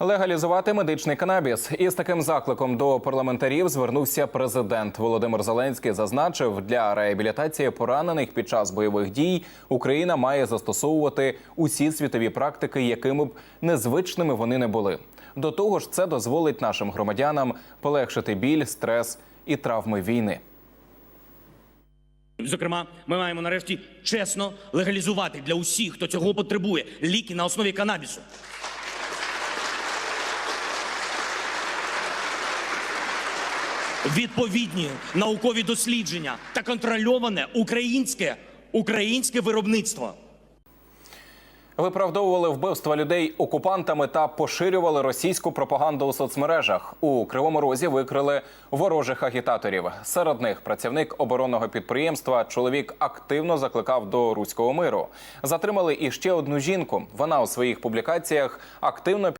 Легалізувати медичний канабіс із таким закликом до парламентарів звернувся президент Володимир Зеленський. Зазначив, для реабілітації поранених під час бойових дій Україна має застосовувати усі світові практики, якими б незвичними вони не були. До того ж, це дозволить нашим громадянам полегшити біль, стрес і травми війни. Зокрема, ми маємо нарешті чесно легалізувати для усіх, хто цього потребує, ліки на основі канабісу. Відповідні наукові дослідження та контрольоване українське українське виробництво. Виправдовували вбивства людей окупантами та поширювали російську пропаганду у соцмережах. У кривому розі викрили ворожих агітаторів. Серед них працівник оборонного підприємства. Чоловік активно закликав до руського миру. Затримали і ще одну жінку. Вона у своїх публікаціях активно